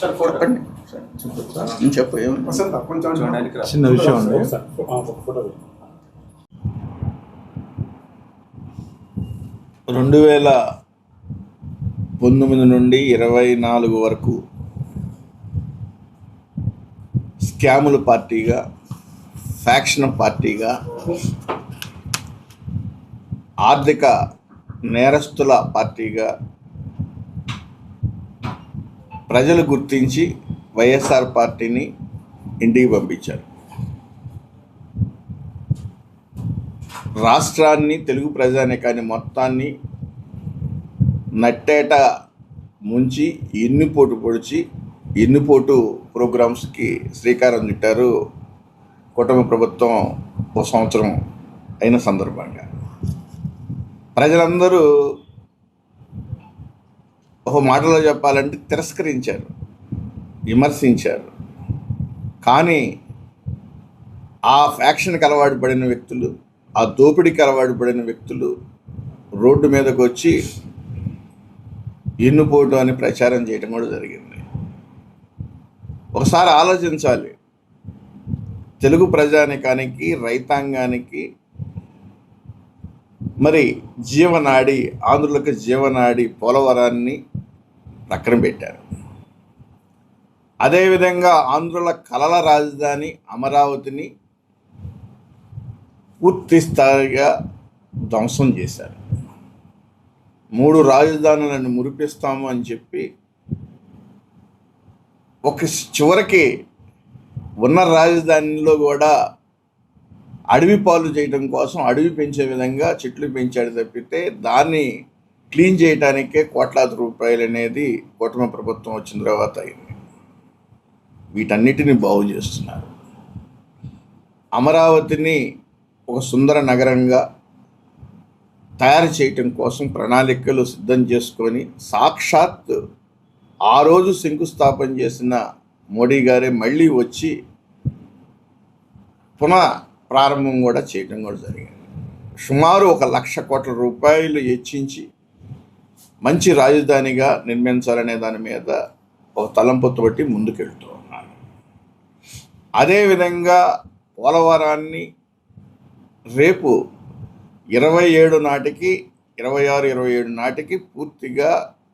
చెప్పండి. చెప్పు. చిన్న విషయం అండి. రెండు వేల పంతొమ్మిది నుండి ఇరవై నాలుగు వరకు స్కాముల పార్టీగా ఫ్యాక్షన్ పార్టీగా ఆర్థిక నేరస్తుల పార్టీగా ప్రజలు గుర్తించి వైఎస్ఆర్ పార్టీని ఇంటికి పంపించారు. రాష్ట్రాన్ని తెలుగు ప్రజానికాన్ని మొత్తాన్ని నట్టేట ముంచి ఎన్నిపోటు పొడిచి ఎన్నిపోటు ప్రోగ్రామ్స్కి శ్రీకారం చుట్టారు కుటుంబ ప్రభుత్వం ఒక సంవత్సరం అయిన సందర్భంగా. ప్రజలందరూ ఒక మాటలో చెప్పాలంటే తిరస్కరించారు విమర్శించారు. కానీ ఆ ఫ్యాక్షన్కి అలవాటు పడిన వ్యక్తులు ఆ దోపిడీకి అలవాటు పడిన వ్యక్తులు రోడ్డు మీదకు వచ్చి ఎన్నుపోటు అని ప్రచారం చేయడం కూడా జరిగింది. ఒకసారి ఆలోచించాలి. తెలుగు ప్రజానికానికి రైతాంగానికి మరి జీవనాడి ఆంధ్రులకు జీవనాడి పోలవరాన్ని పక్కన పెట్టారు. అదేవిధంగా ఆంధ్రుల కలల రాజధాని అమరావతిని పూర్తి స్థాయిగా ధ్వంసం చేశారు. మూడు రాజధానులను మురిపిస్తాము అని చెప్పి ఒక చివరికి ఉన్న రాజధానిలో కూడా అడవి పాలు చేయడం కోసం అడవి పెంచే విధంగా చెట్లు పెంచాడు తప్పితే దాన్ని క్లీన్ చేయడానికే కోట్లాది రూపాయలు అనేది కూటమి ప్రభుత్వం వచ్చిన తర్వాత అయింది. వీటన్నిటిని బాగు చేస్తున్నారు. అమరావతిని ఒక సుందర నగరంగా తయారు చేయటం కోసం ప్రణాళికలు సిద్ధం చేసుకొని సాక్షాత్ ఆ రోజు శంకుస్థాపన చేసిన మోడీ గారే మళ్ళీ వచ్చి పునః ప్రారంభం కూడా చేయటం కూడా జరిగింది. సుమారు ఒక లక్ష కోట్ల రూపాయలు హెచ్చించి మంచి రాజధానిగా నిర్మించాలనే దాని మీద ఒక తలంపుతోటి ముందుకెళ్తూ ఉన్నాను. అదేవిధంగా పోలవరాన్ని రేపు ఇరవై ఏడు నాటికి ఇరవై ఆరు ఇరవై ఏడు నాటికి పూర్తిగా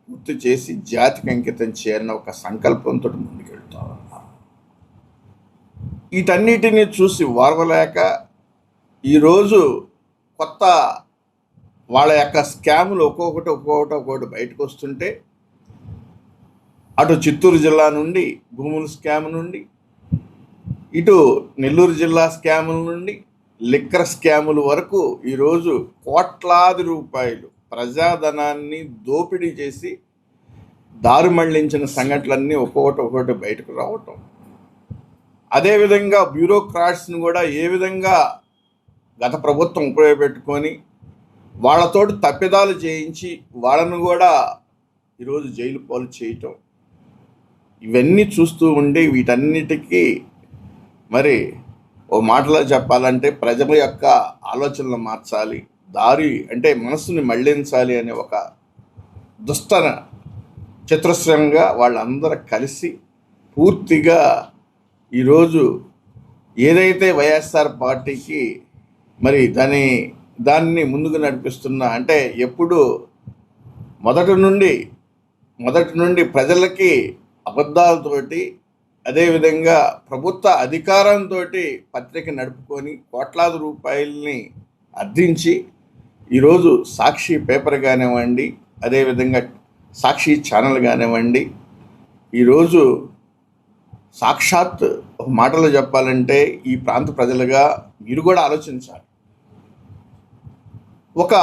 పూర్తి చేసి జాతికి అంకితం చేయాలన్న ఒక సంకల్పంతో ముందుకెళ్తా ఉన్నాను. వీటన్నిటిని చూసి వారవలేక ఈరోజు కొత్త వాళ్ళ యొక్క స్కాములు ఒక్కొక్కటి ఒక్కొక్కటి ఒక్కొక్కటి బయటకు వస్తుంటే అటు చిత్తూరు జిల్లా నుండి భూముల స్కామ్ నుండి ఇటు నెల్లూరు జిల్లా స్కాముల నుండి లిక్కర్ స్కాముల వరకు ఈరోజు కోట్లాది రూపాయలు ప్రజాధనాన్ని దోపిడీ చేసి దారి మళ్ళించిన సంఘటనలన్నీ ఒక్కొక్కటి ఒక్కొక్కటి బయటకు రావటం. అదేవిధంగా బ్యూరోక్రాట్స్ని కూడా ఏ విధంగా గత ప్రభుత్వం ఉపయోగపెట్టుకొని వాళ్ళతోటి తప్పిదాలు చేయించి వాళ్ళను కూడా ఈరోజు జైలు పాలు చేయటం. ఇవన్నీ చూస్తూ ఉండి వీటన్నిటికీ మరి ఓ మాటలో చెప్పాలంటే ప్రజల యొక్క ఆలోచనలు మార్చాలి. దారి అంటే మనసుని మళ్ళించాలి అనే ఒక దుష్ట చతురస్రంగా వాళ్ళందరూ కలిసి పూర్తిగా ఈరోజు ఏదైతే వైఎస్ఆర్ పార్టీకి మరి దాని దాన్ని ముందుకు నడిపిస్తున్న అంటే ఎప్పుడు మొదటి నుండి మొదటి నుండి ప్రజలకి అబద్ధాలతోటి అదేవిధంగా ప్రభుత్వ అధికారంతో పత్రిక నడుపుకొని కోట్లాది రూపాయలని అర్థించి ఈరోజు సాక్షి పేపర్ కానివ్వండి అదేవిధంగా సాక్షి ఛానల్ కానివ్వండి ఈరోజు సాక్షాత్ మాటలు చెప్పాలంటే ఈ ప్రాంత ప్రజలుగా మీరు కూడా ఆలోచించాలి. ఒక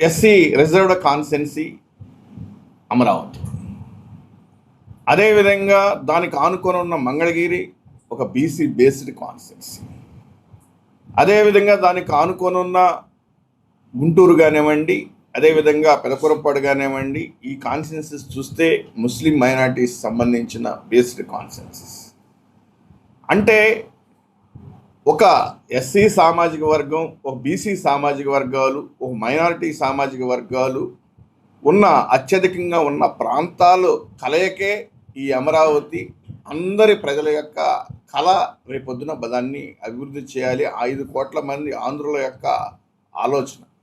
ఎస్సీ రిజర్వ్డ్ కాన్సెన్సీ అమరావతి. అదేవిధంగా దానికి ఆనుకొని ఉన్న మంగళగిరి ఒక బీసీ బేస్డ్ కాన్సెన్సీ అదేవిధంగా దానికి ఆనుకొని ఉన్న గుంటూరు కానివ్వండి అదేవిధంగా పెదపురపాడు కానివ్వండి ఈ కాన్సెన్సెస్ చూస్తే ముస్లిం మైనార్టీస్ సంబంధించిన బేస్డ్ కాన్సెన్సెస్ అంటే ఒక ఎస్సీ సామాజిక వర్గం ఒక బీసీ సామాజిక వర్గాలు ఒక మైనారిటీ సామాజిక వర్గాలు ఉన్న అత్యధికంగా ఉన్న ప్రాంతాలు కలయికే ఈ అమరావతి అందరి ప్రజల యొక్క కళ రేపొద్దున దాన్ని అభివృద్ధి చేయాలి. ఐదు కోట్ల మంది ఆంధ్రుల యొక్క ఆలోచన.